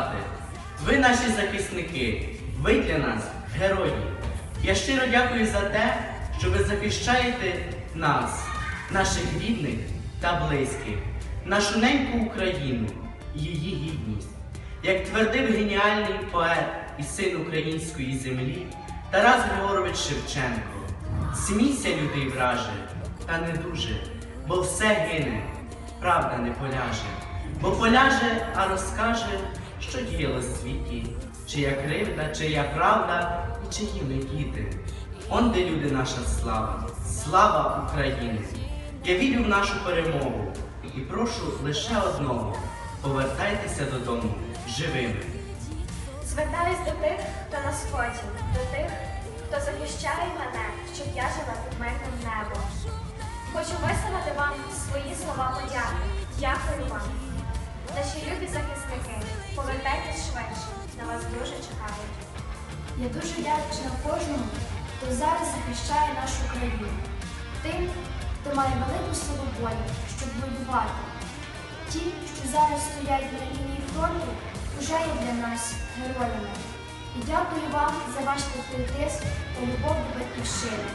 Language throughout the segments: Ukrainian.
любі. Ви наші захисники, ви для нас герої. Я щиро дякую за те, що ви захищаєте нас, наших рідних та близьких, нашу неньку Україну, її гідність. Як твердив геніальний поет і син української землі Тарас Григорович Шевченко. Смійся, людей враже, та не дуже, бо все гине, правда не поляже. Бо поляже, а розкаже, що діяло в світі, чия кривда, чия правда і чиї ми діти. Он де люди наша слава, слава України. Я вірю в нашу перемогу і прошу лише одного повертайтеся додому живими. Звертаюсь до тих, хто на сході, до тих, хто захищає мене, щоб я жила під мирним небом. Хочу висловити вам свої слова подяки. Дякую вам. Наші любі захисники, Я дуже вдячна кожному, хто зараз захищає нашу країну. Тим, хто має велику силу волі, щоб воювати. Ті, що зараз стоять на лінії фронту, вже є для нас героями. І дякую вам за ваш патріотизм та любов до батьківщини.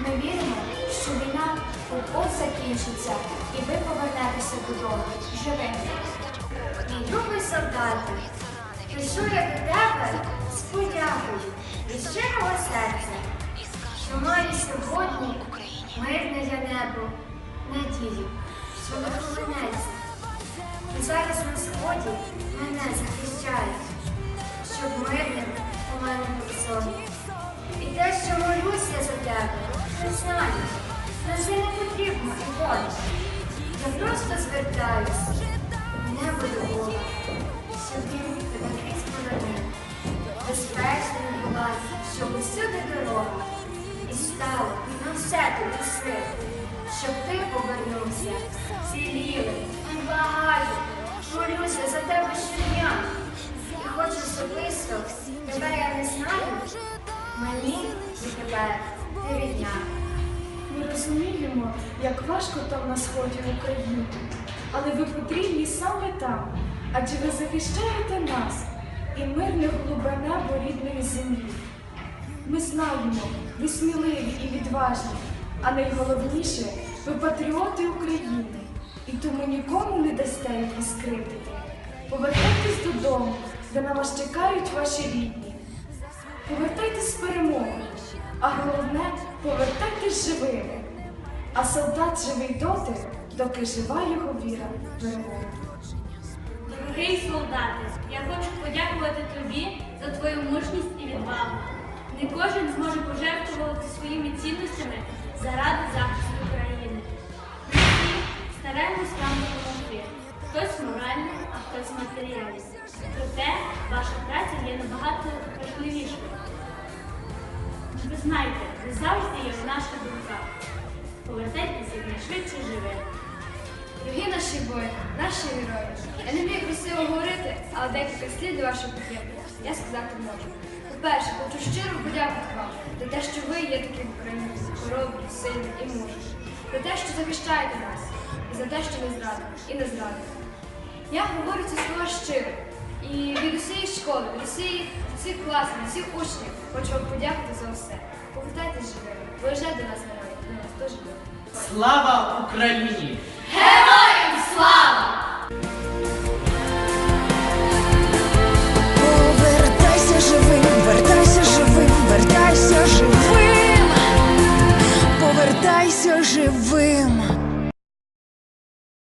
Ми віримо, що війна от-от закінчиться, і ви повернетеся додому живими. Мій любий солдати, пишу я до тебе з подякою від щирого серця, що маю сьогодні мирне я небо, надію, що не. І зараз на сході мене захищають, щоб мирним у мене був сон. І те, що молюся за тебе, не знаю, на це не потрібно ікон. Я просто звертаюсь, небо до Бога, щоб він все тобі сил, щоб ти повернувся, цілілий, благаю, молюся за тебе щодня. І хочу особисто, тебе я не знаю, мені і тебе ти рідня. Ми розуміємо, як важко там на сході України, але ви потрібні саме там, адже ви захищаєте нас і мирне голубе небо рідної землі. Ми знаємо, ви сміливі і відважні, а найголовніше, ви патріоти України, і тому нікому не дасте їх скривдити. Повертайтесь додому, де на вас чекають ваші рідні. Повертайтесь з перемогою, а головне повертайтесь живими. А солдат живий доти, доки жива його віра в перемогу. Дорогий солдате, я хочу подякувати тобі за твою мужність і відвагу. Не кожен зможе пожертвувати своїми цінностями заради захисту України. Ми стараємось вам допомогти. Хтось морально, а хтось матеріально. Проте ваша праця є набагато важливішою. Ви знаєте, ви завжди є в наших думках. Повертайтеся якнайшвидше живими. Дорогі наші герої. Я не вмію красиво говорити, але декілька слів до вашої підтримки я сказати можу. По-перше, хочу щиро подякувати вам за те, що ви є таким українцем, хоробрі, сильні і мужні. За те, що захищаєте нас, і за те, що не зрадили, і не зрадили. Я говорю це слова щиро. І від усієї школи, від усієї всіх класів, від всіх учнів хочу вам подякувати за все. Повертайтесь живими, ви вже до нас герої, до нас дуже добре. Слава Україні!